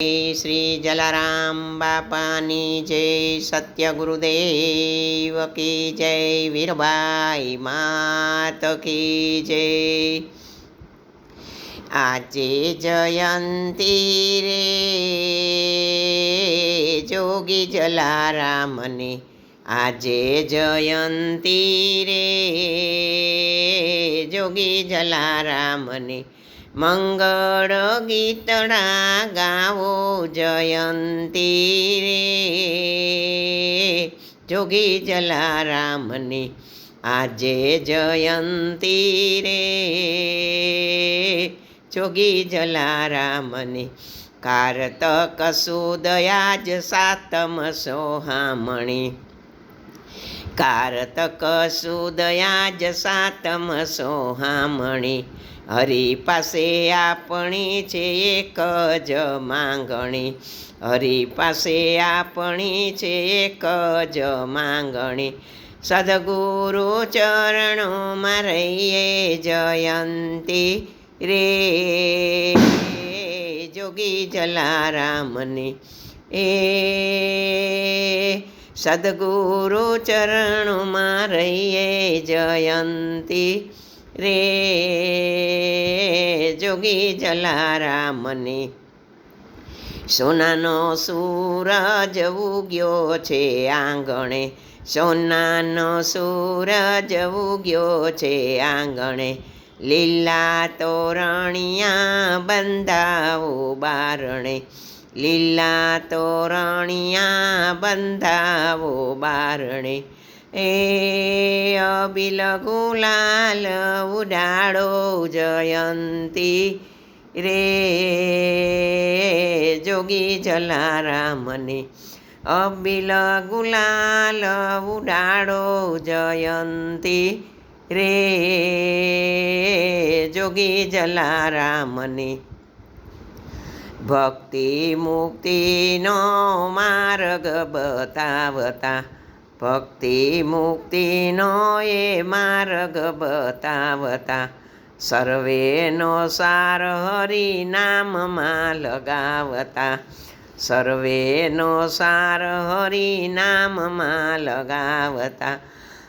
શ્રી જલારામ બાપાની જય સત્ય ગુરુદેવ કી જય વીરભાઈ માત કી જય આજે જયંતી રે જોગી જલારામની આજે જયંતી રે જોગી જલારામની મંગળ ગીતડા ગાવો જયંતી રે. જોગી જલારામની આજે જયંતી રે. જોગી જલારામની કારતક સુદયાજ સાતમ સોહામણી. કારતક સુદયાજ સાતમ સોહામણી. હરી પાસે આપણી છે એક જ માંગણી. હરી પાસે આપણી છે એક જ માંગણી. સદગુરુ ચરણોમાં રહીએ જયંતી રે. જોગી જલારામની. એ સદગુરુ ચરણોમાં રહીએ જયંતી રે. જોગી જલારામની. સોનાનો સૂરજ ઉગ્યો છે આંગણે. સોનાનો સૂરજ ઉગ્યો છે આંગણે. લીલા તોરણિયા બંધાવો બારણે. લીલા તોરણિયા બંધાવો બારણે. એ અબિલ ઉડાડો જયંતી રે જોગી જલારામને. અબિલ ગુલાલ ઉડાડો જયંતી રે જોગી જલારામની. ભક્તિ મુક્તિનો માર્ગ બતાવતા ભક્તિ મુક્તિનો એ માર્ગ બતાવતા. સર્વેનો સાર હરિ નામમાં લગાવતા. સર્વેનો સાર હરિ નામમાં લગાવતા.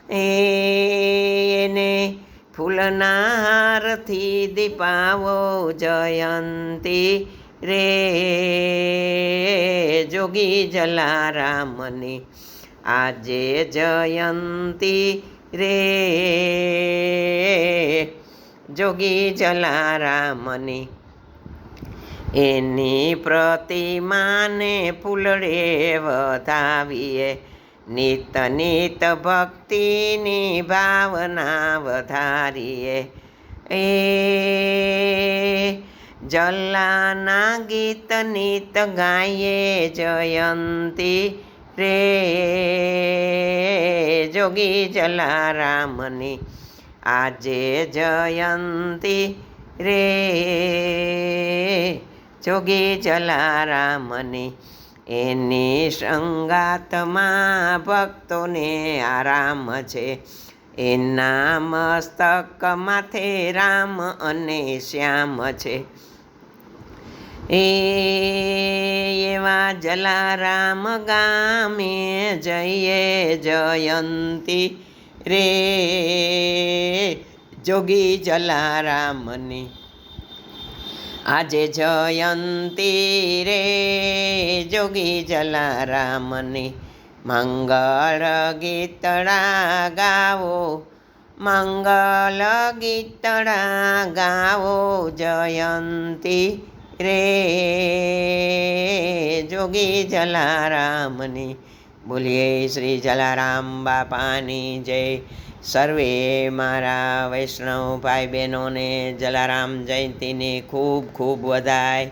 એને ફૂલના હારથી દીપાવો જયંતી રે. જોગી જલારામની આજે જયંતી રે. જોગી જલારામની એની પ્રતિમાને ફૂલડે વધાવીએ. નિત નિત ભક્તિની ભાવના વધારીએ. એ જલ્લાના ગીત નિત ગાઈએ જયંતી રે જોગી જલારામની આજે જયંતી રે. જોગી જલારામની એની સંગાતમાં ભક્તોને આરામ છે. એના મસ્તક માથે રામ અને શ્યામ છે. એ એવા જલારામ ગામે જઈએ જયંતી રે. જોગી જલારામની આજે જયંતી રે. જોગી જલારામની મંગળ ગીતડા ગાવો મંગલ ગીતડા ગાવો જયંતી રે જોગી જલારામની બોલીએ શ્રી જલારામ બાપાની જય સર્વે મારા વૈષ્ણવ ભાઈ બહેનોને જલારામ જયંતીની ખૂબ ખૂબ વધાય